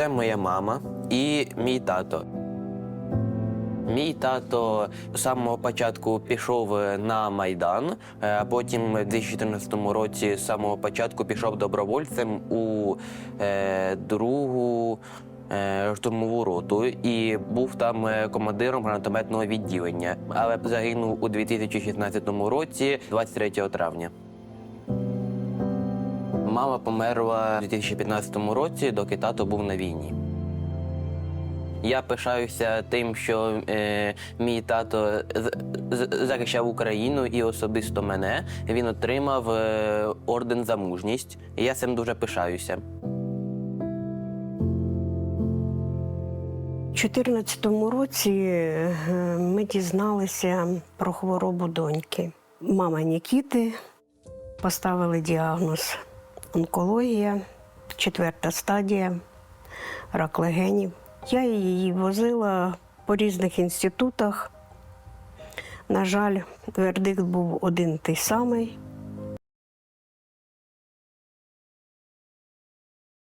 Це моя мама і мій тато. Мій тато з самого початку пішов на Майдан, е, а потім в 2014 році з самого початку пішов добровольцем у е, другу е, штурмову роту і був там е, командиром гранатометного відділення, але загинув у 2016 році, 23 травня. Мама померла у 2015 році, доки тато був на війні. Я пишаюся тим, що е, мій тато захищав Україну і особисто мене. Він отримав е, орден за мужність. І я цим дуже пишаюся. У 2014 році е, ми дізналися про хворобу доньки. Мама Нікіти поставили діагноз онкологія, четверта стадія, рак легенів. Я її возила по різних інститутах. На жаль, вердикт був один той самий.